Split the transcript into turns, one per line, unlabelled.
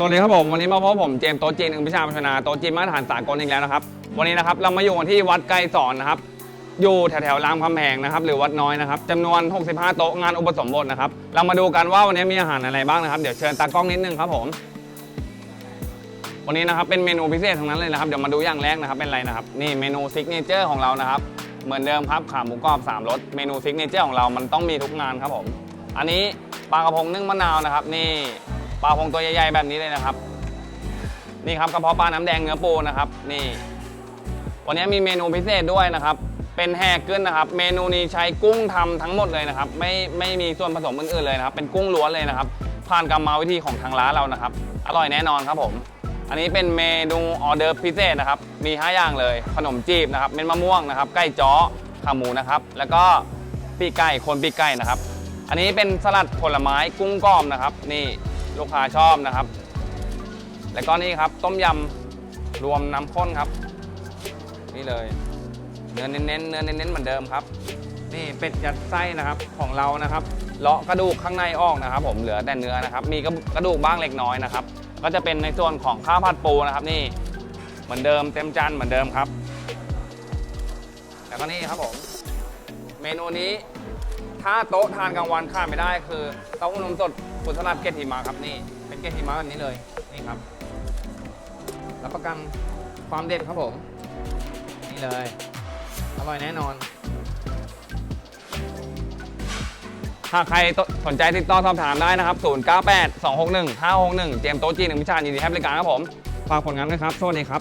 สวัสดีครับผมวันนี้มาพบผมเจมส์โต๊ะจีนอึงพิชาพัฒนาโต๊ะจีนมาตรฐานสากลอีกแล้วนะครับ วันนี้นะครับเรามาอยู่กันที่วัดไกลสอนนะครับ อยู่แถวๆรามคำแหงนะครับหรือวัดน้อยนะครับจำนวน 65 โต๊ะงานอุปสมบทนะครับ เรามาดูกันว่าวันนี้มีอาหารอะไรบ้างนะครับ เดี๋ยวเชิญตากล้องนิดนึงครับผม วันนี้นะครับเป็นเมนูพิเศษทั้งนั้นเลยนะครับเดี๋ยวมาดูอย่างแรกนะครับเป็นอะไรนะครับ นี่เมนูซิกเนเจอร์ของเรานะครับ เหมือนเดิมครับขาหมูกรอบ3รสเมนูซิกเนเจอร์ของเรามันต้องมีทุกงานครับผม อันนี้ปลากระพงนึ่งมะนาวนะครับ นี่ ปลาพงตัวใหญ่ๆแบบนี้เลยนะครับ นี่ครับกระเพาะปลาน้ำแดงเนื้อปูนะครับ นี่ วันนี้มีเมนูพิเศษด้วยนะครับ เป็นแฮกเกิลนะครับ เมนูนี้ใช้กุ้งทำทั้งหมดเลยนะครับ ไม่ไม่มีส่วนผสมอื่นๆเลยนะครับ เป็นกุ้งล้วนเลยนะครับ ผ่านกรรมวิธีของทางร้านเรานะครับ อร่อยแน่นอนครับผม อันนี้เป็นเมนูออเดอร์พิเศษนะครับ มี5อย่างเลย ขนมจีบนะครับเป็นมะม่วงนะครับ ไก่จ้อขาหมูนะครับ แล้วก็ปีกไก่คนปีกไก่นะครับ อันนี้เป็นสลัดผลไม้กุ้งก้อมนะครับ นี่ ลูกค้าชอบนะครับ แล้วก็นี่ครับต้มยำรวมน้ำข้นครับ นี่เลย เนื้อเน้นๆเนื้อเน้นๆเหมือนเดิมครับ นี่เป็ดยัดไส้นะครับของเรานะครับเลาะกระดูกข้างในออกนะครับ ผมเหลือแต่เนื้อนะครับ มีกระดูกบ้างเล็กน้อยนะครับ ก็จะเป็นในส่วนของข้าวผัดปูนะครับ นี่เหมือนเดิมเต็มจานเหมือนเดิมครับ แล้วก็นี่ครับผม เมนูนี้ ถ้าโต๊ะทานกลางวันขาดไม่ได้คือเต้าหู้นมสดผุดสลัดเกล็ดหิมะครับนี่ เป็นเกล็ดหิมะแบบนี้เลยนี่ครับรับประกันความเด็ดครับผม นี่เลย อร่อยแน่นอน หากใครสนใจติดต่อสอบถามได้นะครับ 098 261 561เจมโต๊ะจีนหนึ่งพิชายินดีให้บริการครับผม ฝากผลงานด้วยครับ สวัสดีครับ